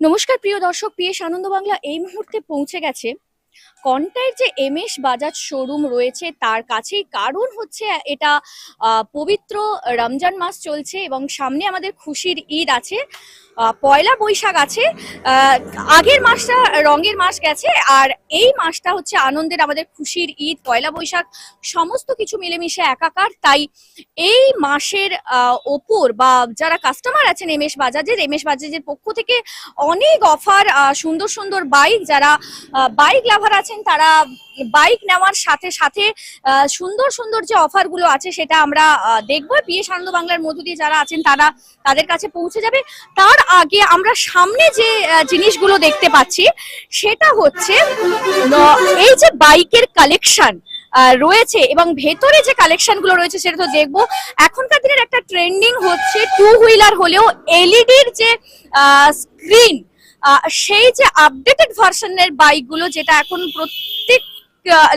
নমস্কার প্রিয় দর্শক পিএস আনন্দ বাংলা এই মুহূর্তে পৌঁছে গেছে। কন্টাইর যে এম এস বাজাজ শোরুম রয়েছে, তার কাছেই কারণ হচ্ছে, এটা পবিত্র রমজান মাস চলছে এবং সামনে আমাদের খুশির ঈদ আছে। পয়লা বৈশাখ আছে। আগের মাসটা রঙের মাস গেছে আর এই মাসটা হচ্ছে আনন্দের আমাদের খুশির ঈদ। পয়লা বৈশাখ সমস্ত কিছু মিলেমিশে একাকার, তাই এই মাসের ওপর বা যারা কাস্টমার আছেন এম এস বাজাজের এম এস বাজাজের পক্ষ থেকে অনেক অফার সুন্দর সুন্দর বাইক যারা বাইক লাভার আছেন, তারা বাইক নেওয়ার সাথে সাথে সুন্দর সুন্দর যে অফারগুলো আছে সেটা আমরা দেখব। পিএস আনন্দ বাংলার মধ্য দিয়ে যারা আছেন, তারা তাদের কাছে পৌঁছে যাবে। তার আগে আমরা সামনে যে জিনিসগুলো দেখতে পাচ্ছি, সেটা হচ্ছে এই যে বাইকের কালেকশন রয়েছে এবং ভেতরে যে কালেকশনগুলো রয়েছে সেটা তো দেখব। এখনকার দিনের একটা ট্রেন্ডিং হচ্ছে টু হুইলার হলেও এলইডির যে স্ক্রিন সেই যে আপডেটেড ভার্সনের বাইকগুলো যেটা এখন প্রত্যেক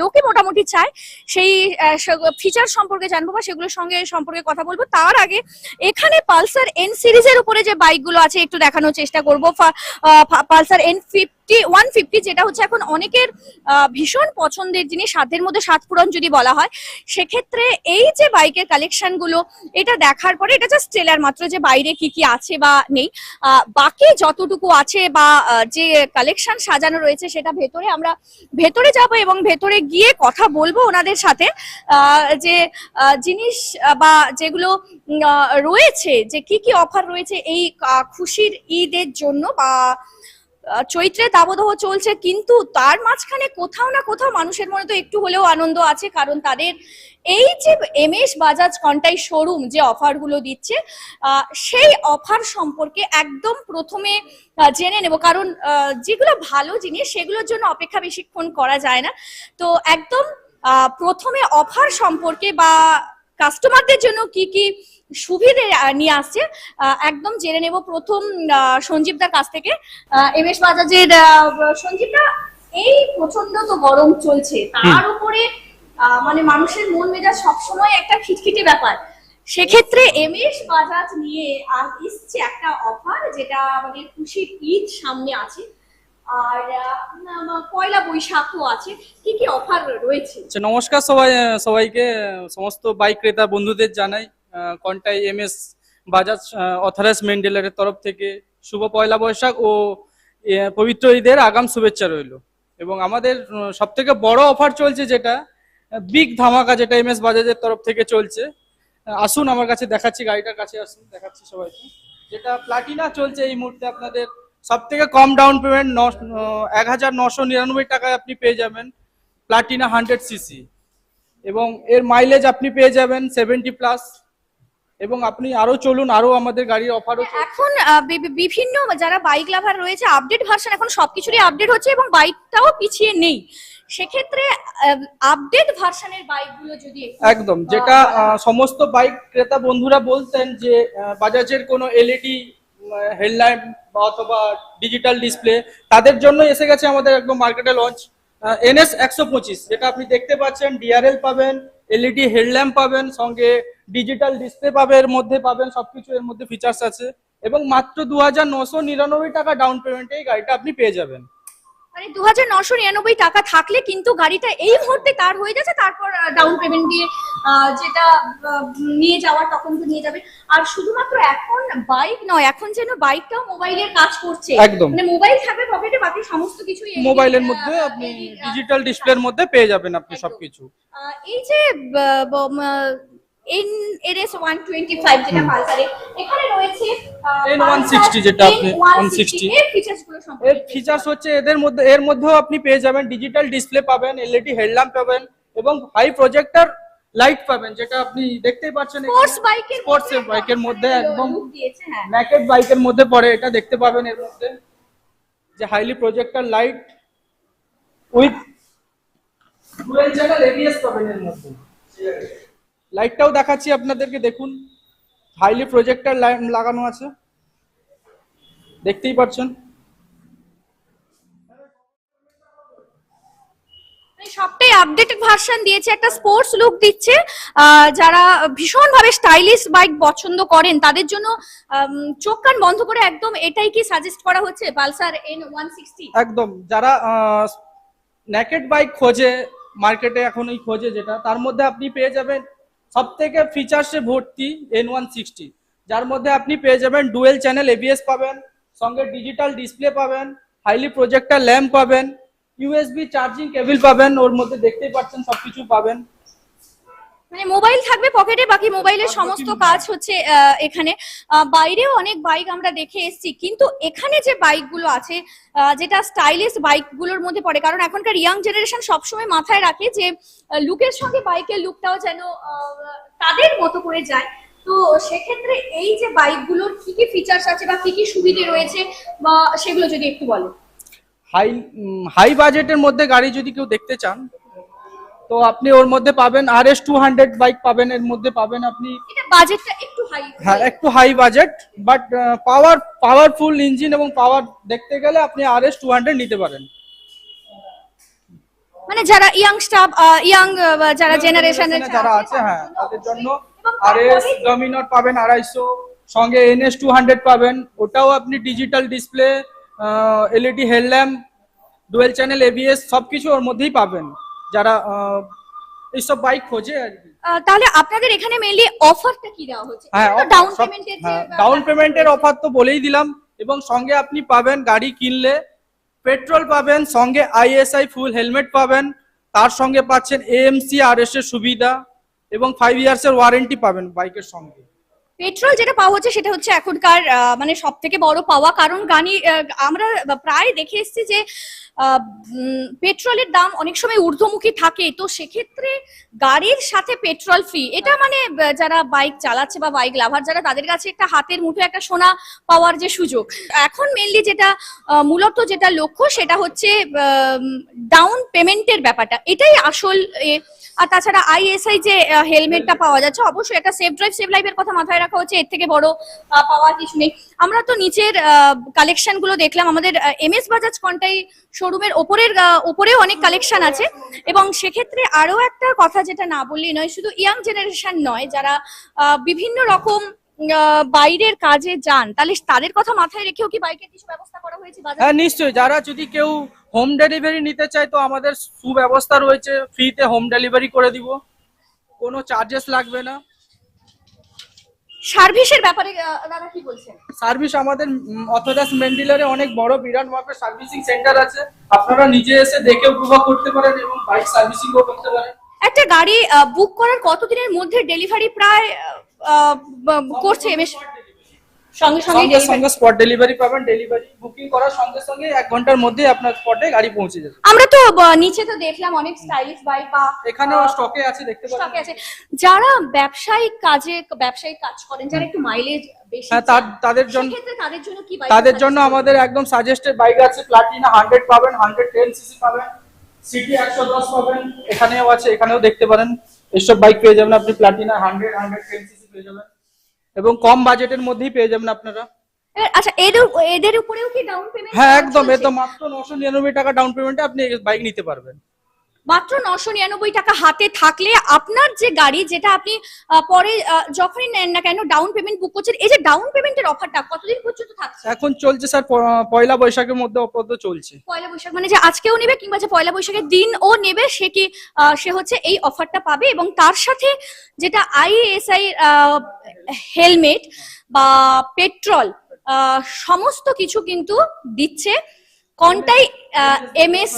লোকে মোটামুটি চায়, সেই ফিচার সম্পর্কে জানব বা সেগুলোর সঙ্গে সম্পর্কে কথা বলব। তার আগে এখানে পালসার এন সিরিজের উপরে যে বাইকগুলো আছে, একটু দেখানোর চেষ্টা করব। Pulsar N fifty one fifty যেটা হচ্ছে এখন অনেকের ভীষণ পছন্দের জিনিস সাধ্যের মধ্যে সাত পূরণ যদি বলা হয়, সেক্ষেত্রে এই যে বাইকের কালেকশনগুলো, এটা দেখার পরে এটা জাস্ট ট্রেলার মাত্র যে বাইরে কি কি আছে বা নেই বাকি যতটুকু আছে বা যে কালেকশন সাজানো রয়েছে সেটা ভেতরে আমরা ভেতরে যাব এবং ভেতরে গিয়ে কথা বলব ওনাদের সাথে যে জিনিস বা যেগুলো রয়েছে, যে কি কি অফার রয়েছে এই খুশির ঈদের জন্য বা আহ, চৈত্রের দাবদাহ চলছে কিন্তু তার মাঝখানে কোথাও না কোথাও মানুষের মনে তো একটু হলেও আনন্দ আছে কারণ তাদের এই যে M S Bajaj Contai showroom যে অফারগুলো দিচ্ছে সেই অফার সম্পর্কে একদম প্রথমে জেনে নেব। কারণ যেগুলো ভালো জিনিস সেগুলোর জন্য অপেক্ষা বেশিক্ষণ করা যায় না। তো একদম প্রথমে অফার সম্পর্কে বা কাস্টমারদের জন্য কি কি সুবিধে নিয়ে আসছে। একদম জেনে নেব প্রথম সঞ্জীবদার কাছ থেকে। এম এস বাজাজের সঞ্জীবদা এই প্রচণ্ড তো গরম চলছে। তার উপরে মানে মানুষের মন মেজাজ সবসময় একটা খিটখিটে ব্যাপার। সেক্ষেত্রে এম এস বাজাজ নিয়ে আর এসছে একটা অফার যেটা আমাদের খুশির ঈদ সামনে আছে। আর পয়লা বৈশাখও আছে। কি কি অফার রয়েছে? আচ্ছা নমস্কার সবাই সবাইকে। সমস্ত বাইক ক্রেতা বন্ধুদের জানাই। Contai M S Bajaj authorise main ডিলারের তরফ থেকে শুভ পয়লা বৈশাখ ও পবিত্র ঈদের আগাম শুভেচ্ছা রইল। এবং আমাদের সব থেকে বড় অফার চলছে যেটা, বিগ ধামাকা যেটা এম এস বাজাজের তরফ থেকে চলছে। আসুন আমার কাছে দেখাচ্ছি, গাড়িটার কাছে আসুন, দেখাচ্ছি সবাইকে। যেটা প্লাটিনা চলছে এই মুহূর্তে আপনাদের সব থেকে কম ডাউন পেমেন্ট এক হাজার নশো নিরানব্বই টাকায় আপনি পেয়ে যাবেন প্লাটিনা হান্ড্রেড সিসি। এবং এর মাইলেজ আপনি পেয়ে যাবেন সেভেন্টি প্লাস। এবং আপনি আরও চলুন আরও আমাদের গাড়ির অফারও এখন বিভিন্ন যারা বাইক লাভার রয়েছে আপডেট ভার্সন এখন সবকিছুরই আপডেট হচ্ছে এবং বাইকটাও পিছিয়ে নেই। সেক্ষেত্রে আপডেট ভার্সনের বাইকগুলো যদি একদম যেটা সমস্ত বাইক ক্রেতা বন্ধুরা বলতেন যে বাজাজের কোনো এলইডি হেডলাইট বা অথবা ডিজিটাল ডিসপ্লে তাদের জন্য এসে গেছে আমাদের একদম মার্কেটে লঞ্চ এনএস একশো পঁচিশ যেটা আপনি দেখতে পাচ্ছেন ডিআরএল পাবেন এলইডি হেডল্যাম্প পাবেন, সঙ্গে ডিজিটাল ডিসপ্লে পাবেন এর মধ্যে পাবেন, সবকিছু এর মধ্যে ফিচার্স আছে। এবং মাত্র দু হাজার নশো নিরানব্বই টাকা ডাউন পেমেন্টে এই গাড়িটা আপনি পেয়ে যাবেন। মানে দু হাজার নশো নিরানব্বই টাকা থাকলে কিন্তু গাড়িটা এই মুহূর্তে তার হয়ে যাচ্ছে তারপর ডাউন পেমেন্ট দিয়ে যেটা নিয়ে যাওয়ার তখন তো নিয়ে যাবে। আর শুধুমাত্র এখন বাইক নয় এখন যেন বাইকটাও মোবাইলের কাজ করছে। একদম। মানে মোবাইল থাকবে পকেটে বাকি সমস্ত কিছু মোবাইলের মধ্যে আপনি ডিজিটাল ডিসপ্লের মধ্যে পেয়ে যাবেন আপনি সবকিছু। এই যে এন এর এস ওয়ান টোয়েন্টি ফাইভ যেটা পালসারে। এখানে রয়েছে N160 যেটা আপনি 160 এর ফিচার্সগুলো এর ফিচার্স হচ্ছে এদের মধ্যে এর মধ্যেও আপনি পেয়ে যাবেন ডিজিটাল ডিসপ্লে পাবেন এলইডি হেডল্যাম্প পাবেন এবং হাই প্রজেক্টর লাইট পাবেন যেটা আপনি দেখতেই পাচ্ছেন স্পোর্টস বাইকের স্পোর্টস বাইকের মধ্যে একদম দিয়েছে হ্যাঁ। ন্যাকেড বাইকের মধ্যে পড়ে এটা দেখতে পাবেন এর মধ্যে। যে highly projector light with dual channel ABS পাবেন এর মধ্যে। লাইটটাও দেখাচ্ছি আপনাদেরকে দেখুন। হাইলি প্রজেক্টর লাগানো আছে। দেখতেই পাচ্ছেন। মানে সবটাই আপডেটেড ভার্সন দিয়েছে একটা স্পোর্টস লুক দিচ্ছে। যারা ভীষণ ভাবে স্টাইলিশ বাইক পছন্দ করেন তাদের জন্য চোখ কান বন্ধ করে একদম এটাই কি সাজেস্ট করা হচ্ছে পালসার এন ওয়ান একদম। যারা নেকেট বাইক খোঁজে মার্কেটে এখন এই খোঁজে যেটা তার মধ্যে আপনি পেয়ে যাবেন সব থেকে ফিচার্সে ভর্তি এন ওয়ান সিক্সটি যার মধ্যে আপনি পেয়ে যাবেন ডুয়েল চ্যানেল এবিএস পাবেন, সঙ্গে ডিজিটাল ডিসপ্লে পাবেন হাইলি প্রজেক্টার ল্যাম্প পাবেন ইউএসবি চার্জিং কেবল পাবেন, ওর মধ্যে দেখতেই পাচ্ছেন সবকিছু পাবেন। মানে মোবাইল থাকবে পকেটে বাকি মোবাইলের সমস্ত কাজ হচ্ছে আহ, এখানে। আহ, বাইরেও অনেক বাইক আমরা দেখে এসেছি কিন্তু এখানে যে বাইকগুলো আছে যেটা স্টাইলিশ বাইকগুলোর মধ্যে পড়ে কারণ এখনকার ইয়াং জেনারেশন সবসময় মাথায় রাখে যে লুকের সঙ্গে বাইকের লুকটাও যেন আহ, তাদের মতো করে যায়। তো সেক্ষেত্রে এই যে বাইকগুলোর কি কি ফিচার্স আছে বা কি কি সুবিধে রয়েছে বা সেগুলো যদি একটু বলো হাই হাই বাজেটের মধ্যে গাড়ি যদি কেউ দেখতে চান তো আপনি ওর মধ্যে পাবেন R S two hundred bike পাবেন এর মধ্যে পাবেন আপনি বাজেটটা একটু হাই হ্যাঁ একটু high budget but power powerful engine এবং পাওয়ার দেখতে গেলে আপনি আর এস টু হান্ড্রেড নিতে পারেন। মানে যারা ইয়াং স্টাফ ইয়াং যারা জেনারেশনের যারা আছে হ্যাঁ তাদের জন্য আর এস ডমিনর পাবেন আড়াইশো সঙ্গে এনএস টু হান্ড্রেড পাবেন। ওটাও আপনি digital display LED headlamp dual channel ABS সবকিছু ওর মধ্যেই পাবেন। যারা এইসব বাইক খোঁজে আর কি। তাহলে আপনাদের এখানে মেইনলি অফারটা কি দেওয়া হচ্ছে? হ্যাঁ ডাউন পেমেন্টের ডাউন পেমেন্টের অফার তো বলেই দিলাম এবং সঙ্গে আপনি পাবেন গাড়ি কিনলে পেট্রোল পাবেন সঙ্গে আইএসআই ফুল হেলমেট পাবেন তার সঙ্গে পাচ্ছেন এএমসি আর এস এর সুবিধা এবং ফাইভ ইয়ার্স এর ওয়ারেন্টি পাবেন বাইকের সঙ্গে। পেট্রোল যেটা পাওয়া হচ্ছে সেটা হচ্ছে এখনকার মানে সব থেকে বড় পাওয়া কারণ গাড়ি আমরা প্রায় দেখে এসেছি যে পেট্রোলের দাম অনেক সময় ঊর্ধ্বমুখী থাকে তো সেক্ষেত্রে গাড়ির সাথে পেট্রোল ফ্রি, এটা মানে যারা বাইক চালাচ্ছে বা বাইক লাভার, যারা তাদের কাছে একটা হাতের মুঠো, একটা সোনা পাওয়ার যে সুযোগ। এখন মেনলি যেটা মূলত যেটা লক্ষ্য, সেটা হচ্ছে ডাউন পেমেন্টের ব্যাপারটা। এটাই আসল আর তাছাড়া আইএসআই যে হেলমেটটা পাওয়া যাচ্ছে, অবশ্যই একটা সেফ ড্রাইভ সেভ লাইফের কথা মাথায় রাখা হচ্ছে। এর থেকে বড় পাওয়ার কিছু নেই। আমরা তো নিচের কালেকশনগুলো দেখলাম। আমাদের এম এস বাজাজ কন্টাই শোরুমের ওপরের ওপরেও অনেক কালেকশন আছে। এবং সেক্ষেত্রে আরও একটা কথা যেটা না বললেই নয়, শুধু ইয়াং জেনারেশন নয়, যারা বিভিন্ন রকম বাইরের কাজে যান, তাহলে তাদের কথা মাথায় রেখেও কি বাইকের কিছু ব্যবস্থা করা হয়েছে হ্যাঁ নিশ্চয়ই। যারা যদি কেউ হোম ডেলিভারি নিতে চায়, তো আমাদের সুব্যবস্থা রয়েছে। ফ্রিতে হোম ডেলিভারি করে দিব। কোনো চার্জেস লাগবে না। সার্ভিসের ব্যাপারে দাদা কি বলছেন? সার্ভিস আমাদের অথরাস মেন্ডিলারে অনেক বড় বিরাট মাপের সার্ভিসিং সেন্টার আছে। আপনারা নিজে এসে দেখে উপভোগ করতে পারেন এবং বাইক সার্ভিসিংও করতে পারেন। একটা গাড়ি বুক করার কতদিনের মধ্যে ডেলিভারি প্রায় করছে? এমএস সঙ্গে সঙ্গে সঙ্গে সঙ্গে স্পট ডেলিভারি পাবেন ডেলিভারি বুকিং করার সঙ্গে সঙ্গে এক ঘণ্টার মধ্যে আপনার স্পটে গাড়ি পৌঁছে যাবে। আমরা তো নিচে তো দেখলাম অনেক স্টাইলিশ বাইক বা এখানেও স্টকে আছে দেখতে স্টকে আছে। যারা ব্যবসায়িক কাজে ব্যবসায়িক কাজ করেন যারা একটু মাইলেজ বেশি হ্যাঁ তাদের জন্য তাদের জন্য কি বাইক তাদের জন্য আমাদের একদম সাজেস্টেড বাইক আছে প্লাটিনা হান্ড্রেড পাবেন হান্ড্রেড টেন সিসি পাবেন সিটি একশো দশ পাবেন এখানেও আছে এখানেও দেখতে পারেন। এইসব বাইক পেয়ে যাবেন আপনি Platina hundred hundred ten CC পেয়ে যাবেন। এবং কম বাজেটের মধ্যেই পেয়ে যাবেন আপনারা। আচ্ছা এদের এদের উপরেও কি ডাউন পেমেন্ট হ্যাঁ একদম এ তো মাত্র নশো নিরানব্বই টাকা ডাউন পেমেন্টে আপনি বাইক নিতে পারবেন। মাত্র নশো নিরানব্বই টাকা হাতে থাকলে আপনার যে গাড়ি যেটা আপনি পরে যখনই নেন না কেন ডাউন পেমেন্ট বুক করছেন এই যে ডাউন পেমেন্টের অফারটা কতদিন পর্যন্ত থাকছে? এখন চলছে স্যার পয়লা বৈশাখের মধ্যে আপাতত চলছে। পয়লা বৈশাখ মানে যে আজকেও নেবে কিংবা যে পয়লা বৈশাখের দিন ও নেবে সে কি সে হচ্ছে এই অফারটা পাবে এবং তার সাথে যেটা আইএসআই হেলমেট বা পেট্রোল সমস্ত কিছু কিন্তু দিচ্ছে। কন্টাই এম এস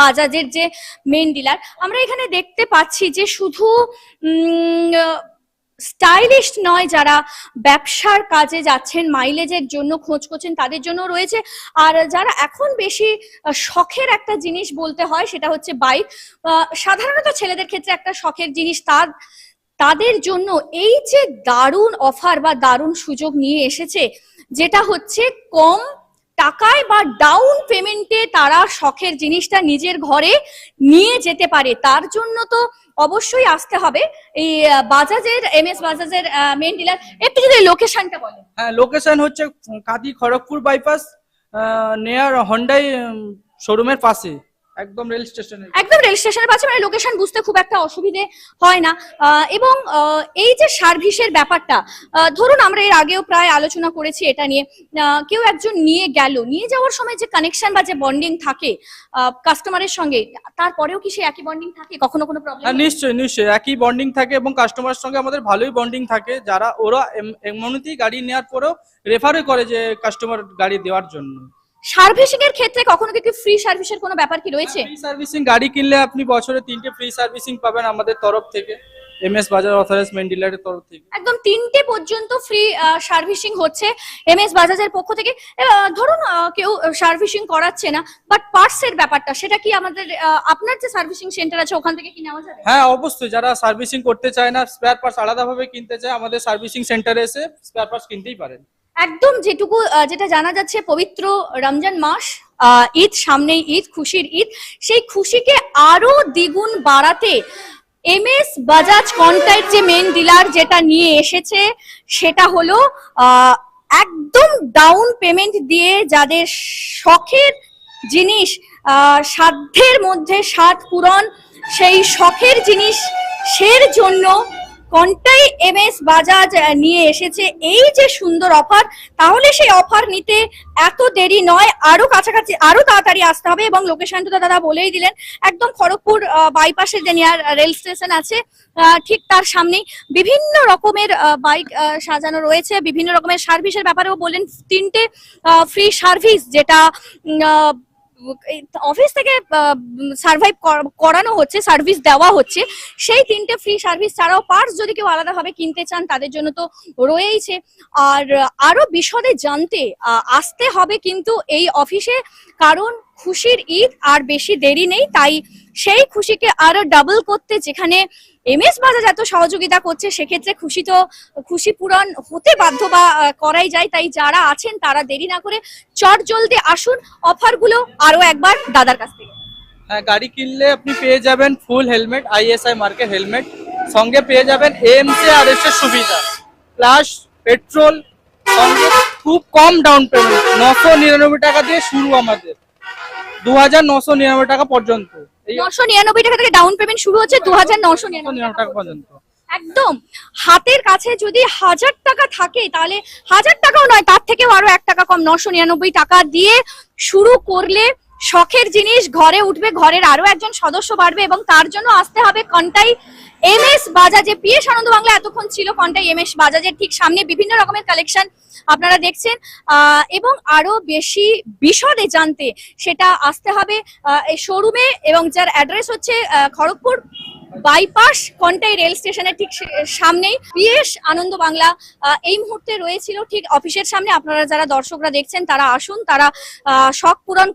বাজাজের যে মেন ডিলার আমরা এখানে দেখতে পাচ্ছি যে শুধু স্টাইলিশ নয়, যারা ব্যবসার কাজে যাচ্ছেন মাইলেজের জন্য খোঁজ করছেন, তাদের জন্য রয়েছে। আর যারা এখন বেশি শখের একটা জিনিস বলতে হয়, সেটা হচ্ছে বাইক সাধারণত ছেলেদের ক্ষেত্রে একটা শখের জিনিস তার, তাদের জন্য এই যে দারুণ অফার বা দারুণ সুযোগ নিয়ে এসেছে, যেটা হচ্ছে কম টাকায় বা ডাউন পেমেন্টে তারা শখের জিনিসটা নিজের ঘরে নিয়ে যেতে পারে। তার জন্য তো অবশ্যই আসতে হবে। এই বাজাজের এম এস বাজাজের মেন ডিলার একটু যদি লোকেশনটা বলে হ্যাঁ লোকেশন হচ্ছে কাদি খড়গপুর বাইপাস নেয়ার হন্ডাই শোরুমের পাশে। একদম রেল স্টেশনে একদম রেল স্টেশনের পাশে মানে লোকেশন বুঝতে খুব একটা অসুবিধে হয় না। এবং এই যে সার্ভিসের ব্যাপারটা ধরুন আমরা এর আগেও প্রায় আলোচনা করেছি এটা নিয়ে। কেউ একজন নিয়ে গেল নিয়ে যাওয়ার সময় যে কানেকশন বা যে বন্ডিং থাকে কাস্টমারের সঙ্গে তারপরেও কি সে একই বন্ডিং থাকে? কখনো কোনো হ্যাঁ প্রবলেম নিশ্চয়ই নিশ্চয়ই একই বন্ডিং থাকে এবং কাস্টমারের সঙ্গে আমাদের ভালোই বন্ডিং থাকে। যারা ওরা এম- এমনিতেই গাড়ি নেওয়ার পরেও রেফারই করে যে কাস্টমার গাড়ি দেওয়ার জন্য। সার্ভিসিং এর ক্ষেত্রে কখনো কি ফ্রি সার্ভিসের কোনো ব্যাপার কি রয়েছে? ফ্রি সার্ভিসিং গাড়ি কিনলে আপনি বছরে তিনটে ফ্রি সার্ভিসিং পাবেন আমাদের তরফ থেকে এম এস বাজার অথরাইজ মেন ডিলারের তরফ থেকে। একদম তিনটে পর্যন্ত ফ্রি সার্ভিসিং হচ্ছে এম এস বাজাজের পক্ষ থেকে। ধরুন কেউ সার্ভিসিং করাচ্ছে না বাট পার্টস এর ব্যাপারটা সেটা কি আমাদের আপনার যে সার্ভিসিং সেন্টার আছে ওখান থেকে কি নেওয়া যাবে? হ্যাঁ অবশ্যই যারা সার্ভিসিং করতে চায় না স্পেয়ার পার্টস আলাদাভাবে কিনতে চায় আমাদের সার্ভিসিং সেন্টারে এসে স্পেয়ার পার্টস কিনতেই পারেন। একদম যেটুকু যেটা জানা যাচ্ছে, পবিত্র রমজান মাস ঈদ, সামনেই ঈদ, খুশির ঈদ। সেই খুশিকে আরও দ্বিগুণ বাড়াতে এম এস বাজাজ কন্টাইট যে মেন ডিলার যেটা নিয়ে এসেছে, সেটা হলো একদম ডাউন পেমেন্ট দিয়ে যাদের শখের জিনিস সাধ্যের মধ্যে স্বাদ পূরণ, সেই শখের জিনিস সের জন্য কন্টাই এম এস বাজাজ নিয়ে এসেছে। এই যে সুন্দর অফার তাহলে সেই অফার নিতে এত দেরি নয়। আরও কাছাকাছি, আরও তাড়াতাড়ি আসতে হবে এবং লোকেশনটা তো দাদা বলেই দিলেন, একদম খড়গপুর বাইপাসে যে নিয়ার রেল স্টেশন আছে ঠিক তার সামনেই বিভিন্ন রকমের বাইক সাজানো রয়েছে। বিভিন্ন রকমের সার্ভিসের ব্যাপারেও বললেন, তিনটে ফ্রি সার্ভিস যেটা অফিস থেকে সার্ভাইভ করানো হচ্ছে সার্ভিস দেওয়া হচ্ছে। সেই তিনটে ফ্রি সার্ভিস ছাড়াও পার্টস যদি কেউ আলাদাভাবে কিনতে চান, তাদের জন্য তো রয়েইছে। আর আরও বিশদে জানতে আসতে হবে কিন্তু এই অফিসে কারণ খুশির ঈদ আর বেশি দেরি নেই, তাই সেই খুশিকে আরও ডাবল করতে যেখানে এম এস বাজাজ এত সহযোগিতা করছে, সেক্ষেত্রে খুশি তো, খুশি পূরণ হতে বাধ্য বা করাই যায়। তাই যারা আছেন, তারা দেরি না করে চট জলদি আসুন। অফারগুলো আরও একবার দাদার কাছ থেকে। হ্যাঁ গাড়ি কিনলে আপনি পেয়ে যাবেন ফুল হেলমেট আইএসআই মার্কের হেলমেট সঙ্গে পেয়ে যাবেন এএমসি আর এস এর সুবিধা। প্লাস পেট্রোল সঙ্গে খুব কম ডাউন পেমেন্ট নশো নিরানব্বই টাকা দিয়ে শুরু আমাদের। দু হাজার নশো নিরানব্বই টাকা পর্যন্ত। নশো নিরানব্বই টাকা থেকে ডাউন পেমেন্ট শুরু হচ্ছে দু হাজার নশো নিরানব্বই টাকা পর্যন্ত। একদম। হাতের কাছে যদি হাজার টাকা থাকে তাহলে হাজার টাকাও নয় তার থেকেও আরও এক টাকা কম নশো নিরানব্বই টাকা দিয়ে শুরু করলে শখের জিনিস ঘরে উঠবে ঘরের আরও একজন সদস্য বাড়বে এবং তার জন্য আসতে হবে কন্টাই এম এস বাজাজে পিএস আনন্দ বাংলা এতক্ষণ ছিল কন্টাই এম এস বাজাজের ঠিক সামনে, বিভিন্ন রকমের কালেকশন আপনারা দেখছেন। এবং আরও বেশি বিশদে জানতে সেটা আসতে হবে শোরুমে এবং যার অ্যাড্রেস হচ্ছে খড়গপুর বাইপাস কন্টাই রেল স্টেশনের ঠিক সামনেই। পিএস আনন্দ বাংলা এই মুহূর্তে রয়েছিল ঠিক অফিসের সামনে। আপনারা যারা দর্শকরা দেখছেন, তারা আসুন, তারা শখ পূরণ